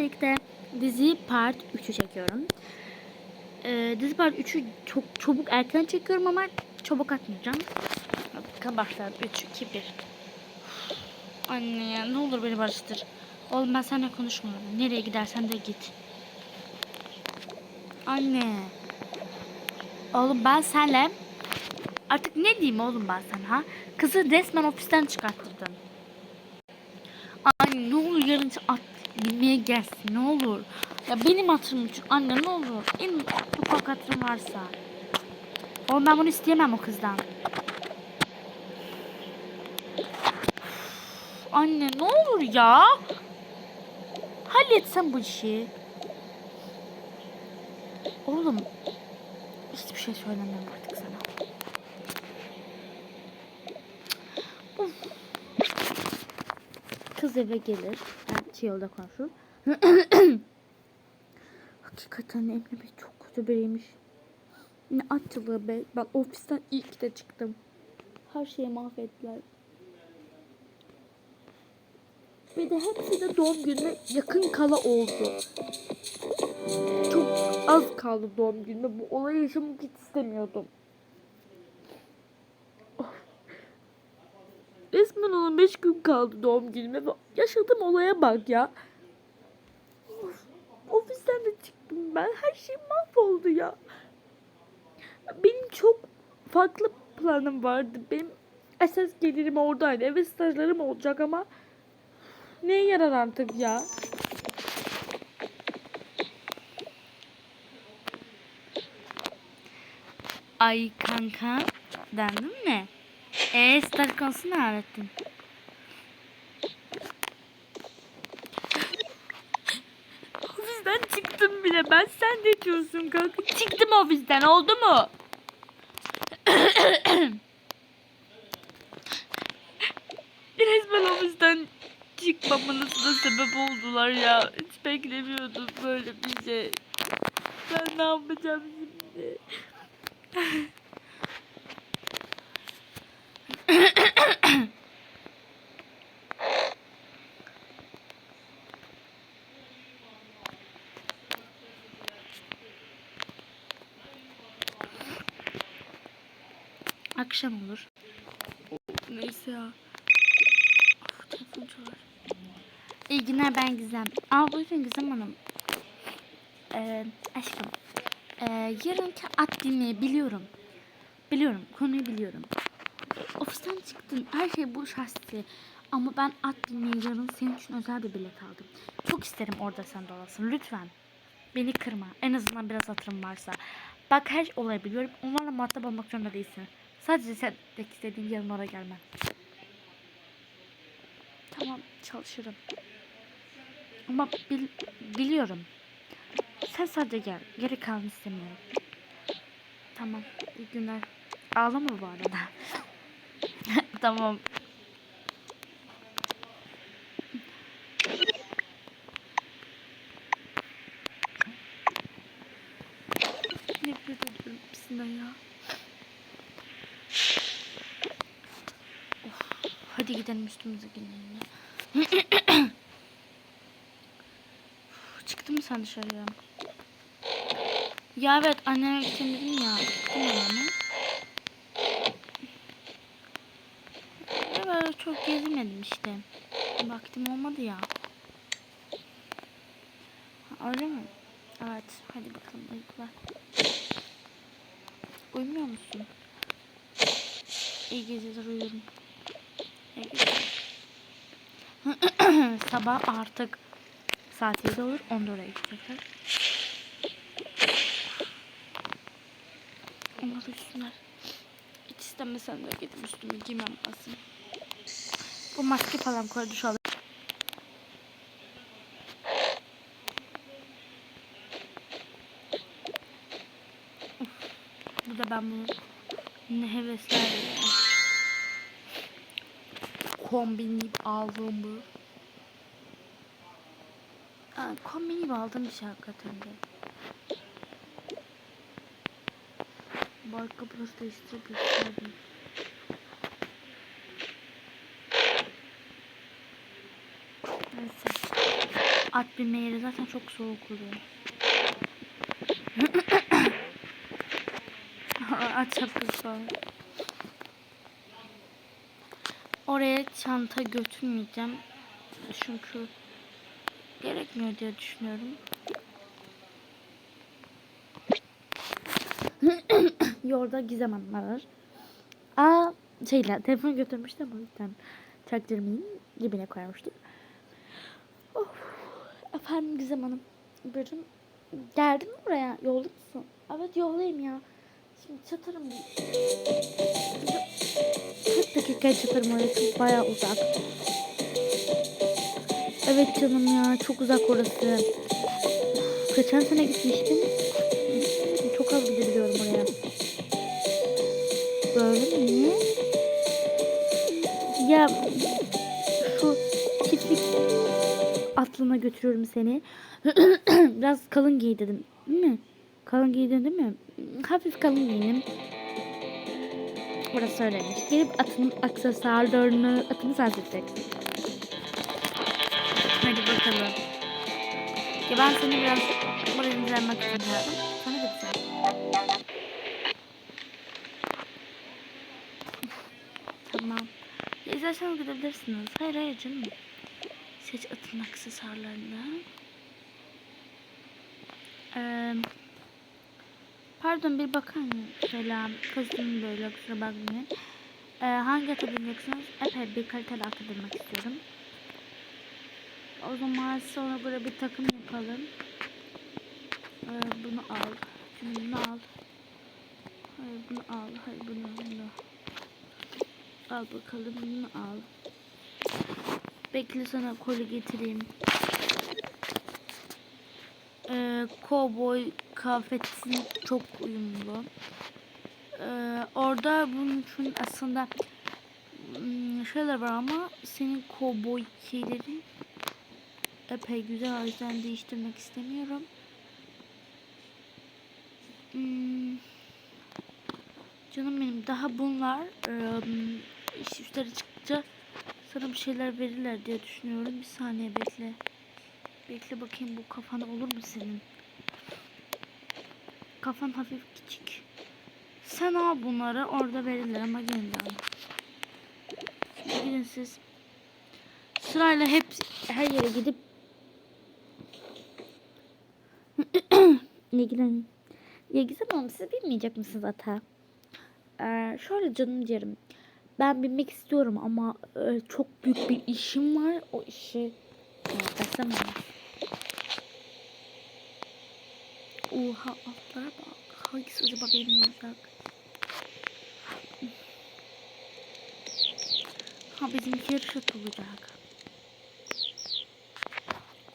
birlikte dizi part 3'ü çekiyorum. Ee, dizi part 3'ü çok çabuk erken çekiyorum ama çabuk atmayacağım. Bakın başlar 3, 2, 1. Anne ya ne olur beni barıştır. Oğlum ben seninle konuşmuyorum. Nereye gidersen de git. Anne. Oğlum ben senle artık ne diyeyim oğlum ben sana ha? Kızı resmen ofisten çıkarttırdın. Anne ne olur yarın at bilmeye gelsin ne olur. Ya benim hatırım için anne ne olur. En ufak hatırım varsa. Oğlum ben bunu isteyemem o kızdan. Anne ne olur ya. Halletsen bu işi. Oğlum hiçbir şey söylemiyorum artık sana. Of. Kız eve gelir. Şey yolda konuşur. Hakikaten Emre Bey çok kötü biriymiş. Ne atçılığı be. Ben ofisten ilk de çıktım. Her şeyi mahvettiler. Bir de hepsi de doğum gününe yakın kala oldu. Çok az kaldı doğum gününe. Bu olayı yaşamak hiç istemiyordum. Of. Resmen 15 gün kaldı doğum günüme yaşadığım olaya bak ya. Of. Ofisten de çıktım ben. Her şey mahvoldu ya. Benim çok farklı planım vardı. Benim esas gelirim oradaydı. Evet stajlarım olacak ama neye yarar artık ya? Ay kanka dendin mi? Eee staj konusu ne öğrettin? Ofisten çıktım bile. Ben sen ne diyorsun kanka? Çıktım ofisten oldu mu? Resmen ofisten çıkmamanızda sebep oldular ya. Hiç beklemiyordum böyle bir şey. Ben ne yapacağım şimdi? Akşam olur. Neyse ya. Of, telefon çalar. İyi günler ben Gizem. Aa buyurun Gizem Hanım. Ee, aşkım. Ee, yarınki at dinleyi biliyorum. Biliyorum. Konuyu biliyorum. Ofisten çıktın. Her şey bu şahsi. Ama ben at dinleyi yarın senin için özel bir bilet aldım. Çok isterim orada sen de olasın. Lütfen. Beni kırma. En azından biraz hatırım varsa. Bak her şey olabiliyorum. Onlarla muhatap olmak zorunda değilsin. Sadece sen tek istediğin yarın oraya gelmen. Tamam çalışırım. Ama bil- biliyorum. Sen sadece gel. Geri kalanı istemiyorum. Tamam. İyi günler. Ağlama bu arada. tamam. Nefret ediyorum hepsinden ya. Of, hadi gidelim üstümüze giyinelim. Uf, Çıktın mı sen dışarıya? Ya evet gideceğim dedim ya. Gittim yani. Ya böyle çok gezmedim işte. Vaktim olmadı ya. Öyle mi? Evet. Hadi bakalım uykular. Uyumuyor musun? İyi geceler uyuyorum. Sabah artık saat 7 olur. 14'e gidecekler. Onlar üstüne. Hiç istemesem de gidip üstümü giymem lazım. Bu maske falan koy duş al. Bu da ben bunu ne hevesler ya. Kombinleyip aldığım bu. Kombinleyip aldığım bir şey hakikaten de. Bu arka burası değiştirip gösterdim. Neyse. At binme yeri zaten çok soğuk oluyor. At şapkası falan. Oraya çanta götürmeyeceğim. Çünkü gerekmiyor diye düşünüyorum. Yolda gizem anlar var. Aa şeyler telefon götürmüştüm o yüzden çaktırmayın cebine koymuştum. Of. Efendim Gizem Hanım. Buyurun. Geldin mi buraya? Yolda mısın? Evet yoldayım ya. Şimdi çatarım. 40 dakikaya çatarım oraya çünkü bayağı uzak. Evet canım ya çok uzak orası. Geçen sene gitmiştim. Çok az gidebiliyorum oraya. Böyle mi? Ya şu çiftlik atlına götürüyorum seni. Biraz kalın giy dedim. Değil mi? Kalın giydin değil mi? Hafif kalın giyinim. Burası öyleymiş. Gelip atın aksesuarlarını, atını seçeceksin. Hadi bakalım. Ya ben seni biraz buraya indirmek için geldim. Sana gideceğim. Tamam. Ya isterseniz gidebilirsiniz. Hayır hayır canım. Seç atın aksesuarlarını. Ee, pardon bir bakar mısın? Selam. Kızdım böyle kusura bakmayın. Ee, hangi ata bineceksiniz? Epey bir kaliteli ata binmek istiyorum. O zaman sonra böyle bir takım yapalım. Ee, bunu al. Şimdi bunu al. Hayır bunu al. Hayır bunu bunu. Al bakalım bunu al. Bekle sana koli getireyim. Ee, cowboy kıyafetin çok uyumlu. Ee, orada bunun için aslında hmm, şeyler var ama senin cowboy şeyleri epey güzel o yüzden değiştirmek istemiyorum. Hmm, canım benim daha bunlar e, iş üstleri çıkınca sana bir şeyler verirler diye düşünüyorum. Bir saniye bekle. Bekle bakayım bu kafana olur mu senin? Kafan hafif küçük. Sen al bunları orada verirler ama al. Şimdi gidin siz. Sırayla hep her yere gidip ne giden ya Gizem Hanım siz bilmeyecek misiniz ata? Ee, şöyle canım diyelim. Ben bilmek istiyorum ama e, çok büyük bir işim var. O işi yapasam Oha atlara bak. Hangisi acaba benim olacak? Ha bizimki yarış at.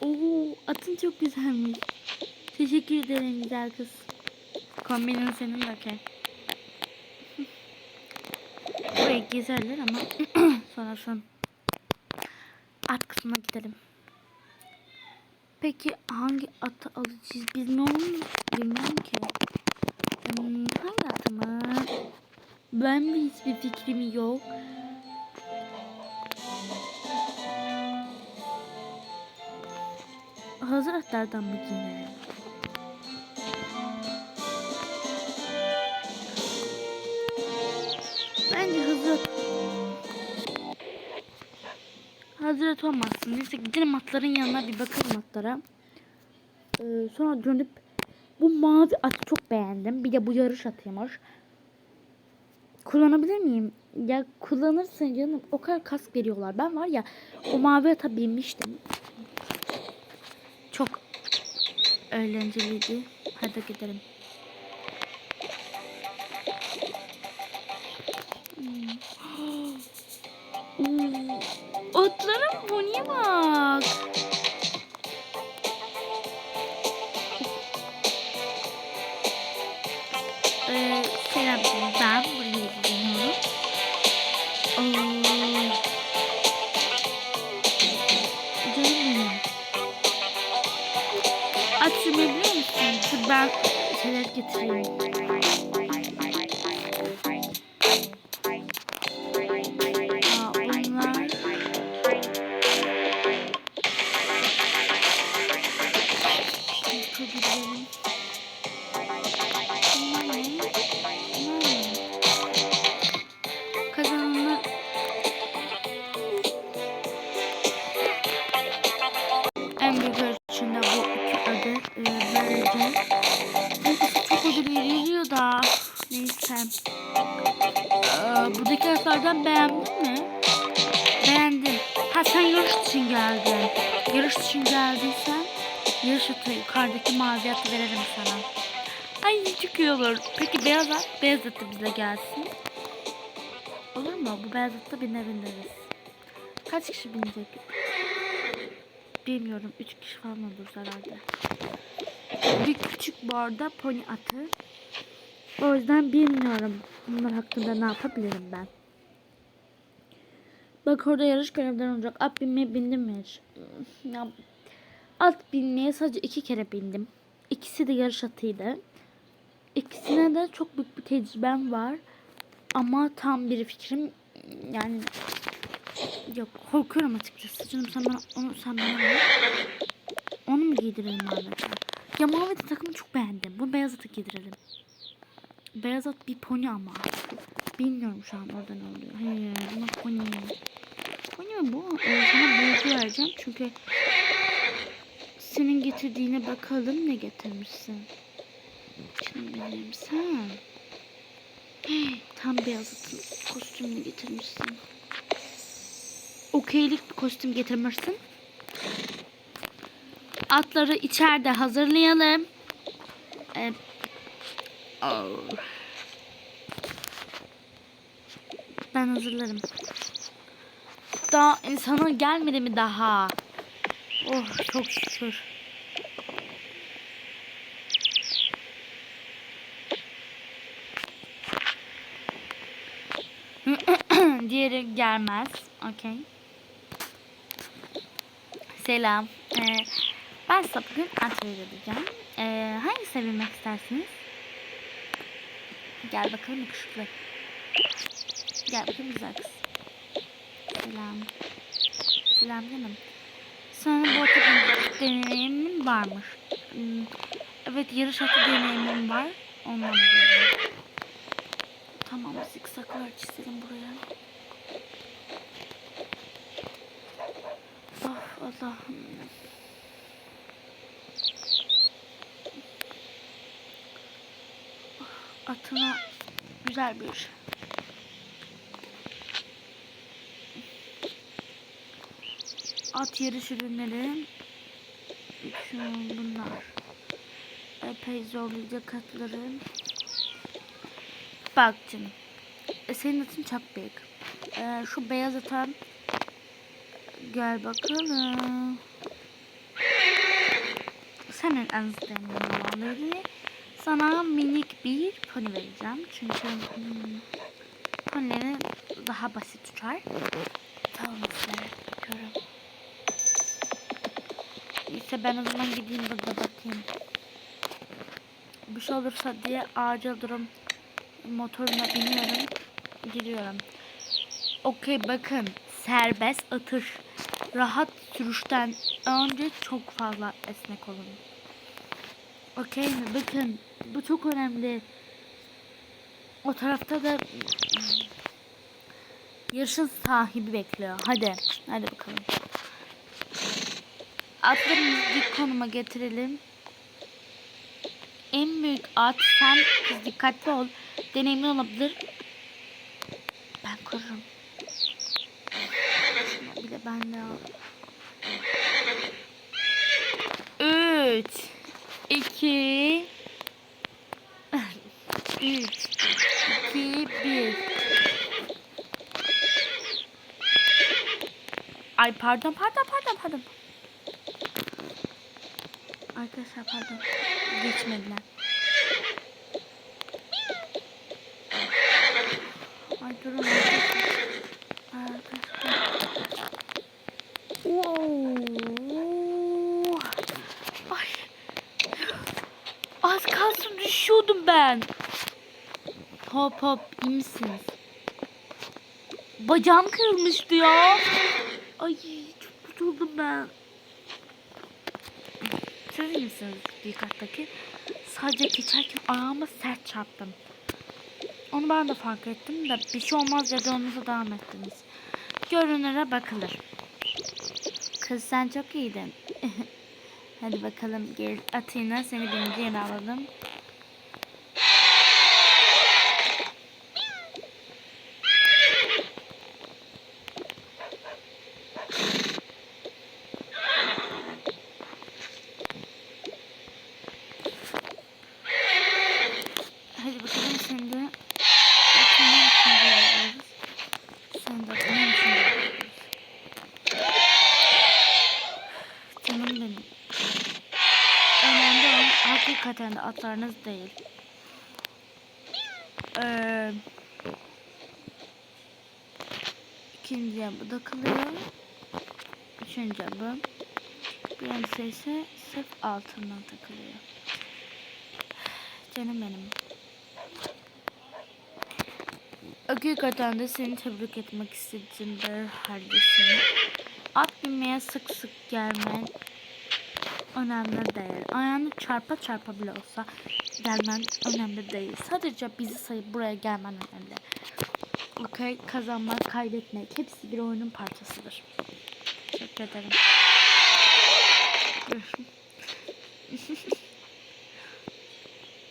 Oo atın çok güzelmiş. Teşekkür ederim güzel kız. Kombinin senin de okey. Burayı gezerler ama sonrasın at kısmına gidelim. Peki hangi atı alacağız bilmiyorum, bilmiyorum ki. Hmm, hangi atı mı? Ben mi hiçbir fikrim yok. Hazır atlardan mı giyinelim? Hazır at olmazsın. Neyse gidelim atların yanına bir bakalım atlara. Ee, sonra dönüp bu mavi atı çok beğendim. Bir de bu yarış atıymış. Kullanabilir miyim? Ya kullanırsın canım. O kadar kask veriyorlar. Ben var ya o mavi ata binmiştim. Çok eğlenceliydi. Hadi gidelim. Ben şeyler getireyim. Atı yukarıdaki mavi atı veririm sana. Ay olur. Peki beyaz at, beyaz atı bize gelsin. Olur mu? Bu beyaz atta binebiliriz. Kaç kişi binecek? Bilmiyorum. Üç kişi falan olur herhalde. Bir küçük bu arada pony atı. O yüzden bilmiyorum. Bunlar hakkında ne yapabilirim ben. Bak orada yarış görevleri olacak. At binmeye bindim mi hiç? Hmm, Ya, at binmeye sadece iki kere bindim. İkisi de yarış atıydı. İkisine de çok büyük bir tecrübem var. Ama tam bir fikrim yani yok korkuyorum açıkçası. Canım sen bana onu sen bana ver. Onu mu giydirelim Ahmet'e? Ya mavi de takımı çok beğendim. Bu beyaz atı giydirelim. Beyaz at bir pony ama. Bilmiyorum şu an orada ne oluyor. Hayır buna pony. Pony mi bu? Ee, sana büyüklü vereceğim çünkü senin getirdiğine bakalım ne getirmişsin. Şimdi benim sen. Hey, Tam beyaz atın kostümünü getirmişsin. Okeylik bir kostüm getirmişsin. Atları içeride hazırlayalım. Ee. Ben hazırlarım. Daha insana gelmedi mi daha? Oh çok şükür. Diğeri gelmez. Okey. Selam. Ee, ben size bugün at vereceğim. Ee, hangi sevilmek istersiniz? Gel bakalım yakışıklı. Gel bakayım güzel kız. Selam. Selam canım. Sana bu atı bindik deneyimin varmış. Hmm, Evet yarış atı deneyimim var. Ondan biliyorum. Tamam zikzaklar çizelim buraya. Of Allah'ım. Of, Atına güzel bir at yarış ürünleri şu bunlar. Epey zorlayacak atları bak canım. E, senin atın çok büyük. E, şu beyaz atan. Gel bakalım. Senin en olanları sana minik bir pony vereceğim. Çünkü hmm, ponyleri daha basit uçar. Tamam Neyse ben o zaman gideyim burada bakayım. Bir şey olursa diye ağaca durum motoruna biniyorum. Gidiyorum. Okey bakın serbest atış. Rahat sürüşten önce çok fazla esnek olun. Okey mi? Bakın bu çok önemli. O tarafta da yarışın sahibi bekliyor. Hadi. Hadi bakalım. Atlarımızı dik konuma getirelim. En büyük at sen kız dikkatli ol. Deneyimli olabilir. Ben korurum. Bir de ben de al. Üç. iki, Üç. iki, bir. Ay pardon pardon pardon pardon. Arkadaşlar pardon. Geçmediler. Ay durun. Ay. Az kalsın düşüyordum ben. Hop hop iyi misiniz? Bacağım kırılmıştı ya. Ay çok kötü oldum ben. Bakabilir misiniz bir kattaki? Sadece geçerken ayağıma sert çarptım. Onu ben de fark ettim de bir şey olmaz dedi onuza devam ettiniz. Görünüre bakılır. Kız sen çok iyiydin. Hadi bakalım gel Atina seni birinci yere alalım. Hadi bakalım sen de Atina'nın ikinci yere alıyoruz. Sen de Atina'nın ikinci yere alıyoruz. Canım benim. Önemli olan hakikaten de atlarınız değil. Ee, ikinci bu da kalıyor. Üçüncü bu. Birincisi ise sırf altından takılıyor. Canım benim. Hakikaten de seni tebrik etmek istedim bir haldesin. At binmeye sık sık gelmen önemli değil. Ayağını çarpa çarpa bile olsa gelmen önemli değil. Sadece bizi sayıp buraya gelmen önemli. Okey, kazanmak, kaybetmek hepsi bir oyunun parçasıdır. Teşekkür ederim.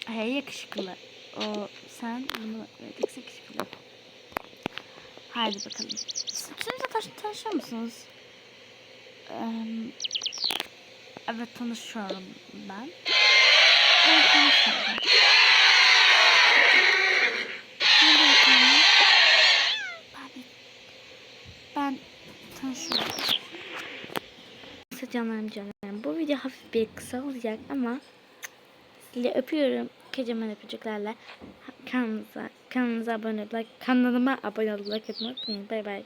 hey yakışıklı. O sen bunu evet yakışıklı. Haydi bakalım. Taş tanışıyor musunuz? Eee, evet tanışıyorum ben. Bakalım. Ben, ben tanışıyorum. Neyse canlarım canlarım. Bu video hafif bir kısa olacak ama sizi öpüyorum. Kocaman öpücüklerle. Kanalımıza, kanalımıza abone olmayı, kanalıma abone olmayı unutmayın. Bay bay.